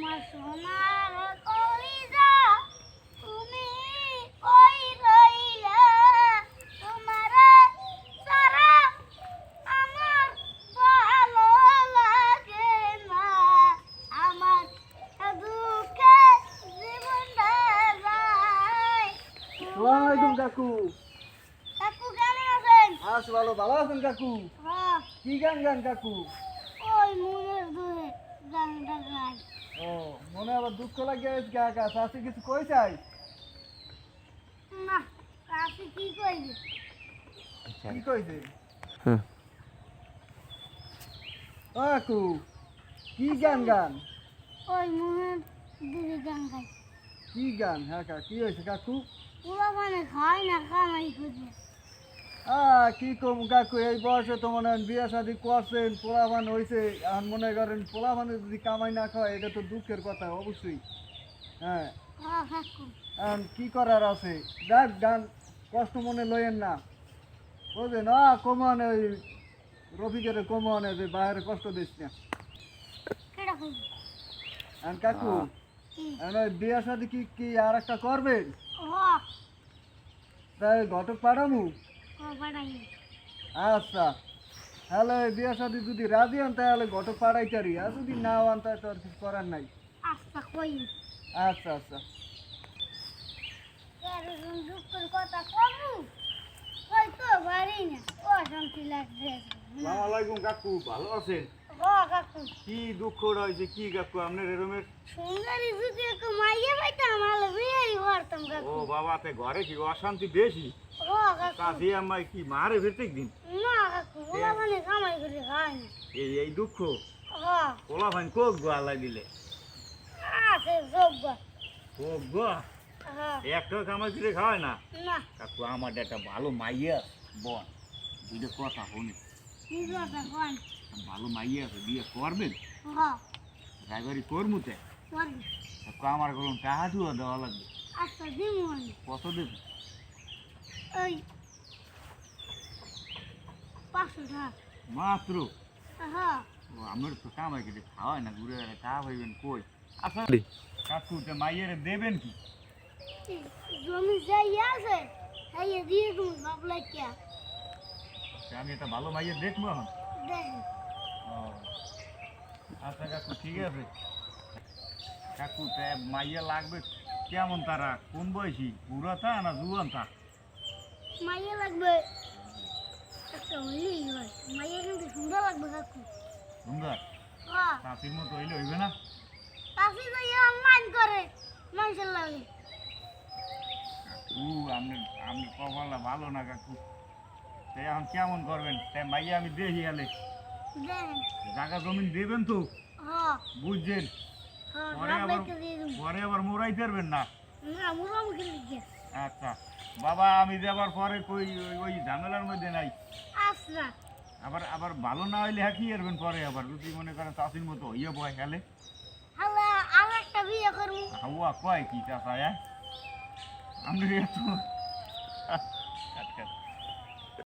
আমার সোনার কলিজা তুমি কই রইলা? তোমার সারা আমার ভালো লাগে না। আমার দুঃখে জীবনটা যায় ওয়ালাইকুম কাকু। কাকু কেমন আছেন? আস ভালো ভালো আছেন কাকু? হ্যাঁ। কি গান গান কাকু? ওই মনের গাই ও মনে আবার দুঃখ লাগে কাকা শাশি কিছু কই চাই? না কাছে কি কইবে? কি কইছে ও কাকু কি গান গান? ওই মনের দুয়ে গান গাই কি গান? হ্যাঁ কা কি হয়েছে কাকু? পুরা মানে খায় না কামাই খুঁজে কি কম কাকু? এই বয়সে তো মনে হয় বিয়ে শাদি করছেন পোলাবান হয়েছে এখন মনে করেন পোলাবানে যদি কামাই না খায় এটা তো দুঃখের কথা অবশ্যই। হ্যাঁ। হ্যাঁ কাকু এখন কি করার আছে? যাক গান কষ্ট মনে লইয়েন না। বুঝলেন? না কমানে ওই রফিকের কমানে যে বাইরে কষ্ট দিস না। এখন কাকু কি? এখন ওই বিয়ে শাদি কি কি আর একটা করবেন তাই ঘটক পাঠামু। আচ্ছা। তাহলে বিয়ে শাদি যদি রাজি হন তাহলে ঘটক আর যদি না হন তাহলে তো আর কিছু করার নাই। কই? আচ্ছা আচ্ছা। কথা কমু ওই তো না। ও শান্তি লাগছে আলাইকুম কাকু। ভালো আছেন? কাকু। কি দুঃখ রয়েছে? কি কাকু আপনার এরমের সুন্দরী যদি একটু মাইয়ে পাইতাম তাহলে বিয়েই করতাম কাকু। বাবা তে ঘরে কি অশান্তি বেশি? কাজে আমায় কি মারে প্রত্যেক দিন না কাকু ওলা মানে কামাই করে খায় না। এই দুঃখ। ভাই কোক গোয়ালাই দিলে আছে যোগ্য কোক গো হ্যাঁ একটা কামাই করে খাওয়ায় না? না। কাকু আমার একটা ভালো মাইয়া বল দুইটা কথা শুনি। ভালো মাইয়া আছে বিয়ে করবেন? ড্রাইভারি করমুতে কাকু আমার টাকা টুয়া দেওয়া লাগবে? আচ্ছা কত দেবে ওই পাঁচশো টাকা। মাত্র? আমার তো কেটে খাওয়ায় না ঘুরে বেড়ায় তা ভাইবেন কই? আচ্ছা কাকু তে মাইয়ের দেবেন কি? জমি যাই আছে এই দিয়ে তুমি বাবলা কে আমি একটা ভালো মাইয়ের দেখব এখন। ও, আচ্ছা কাকু ঠিক আছে। কাকু তে মাইয়া লাগবে কেমন তারা? কোন বয়সী? বুড়া তা না জুয়ান তা মাইয়া লাগবে। একটা হইলেই হয় মাইয়া কিন্তু সুন্দর লাগবে কাকু। সুন্দর? চাষির মতো হইলে হইবে না? কাশি যাই অনলাইন করে মানুষের লাগে কাকু আপনি আপনি কপালটা ভালো না কাকু। সে এখন কেমন করবেন? সে মাইয়া আমি দেখি গেলে জায়গা জমিন দেবেন তো? বুঝছেন? পরে আবার মোড়াই পারবেন না? আচ্ছা। বাবা আমি যাবার পরে কই ওই- ওই ঝামেলার মধ্যে নাই। আসরা আবার আবার ভালো না হইলে হ্যাঁ কি করবেন পরে আবার? যদি মনে করেন চাষির মতো হইয়া বয় খেলে। একটা বিয়ে করব। হাওয়া কয় কি চাষা হ্যাঁ? এত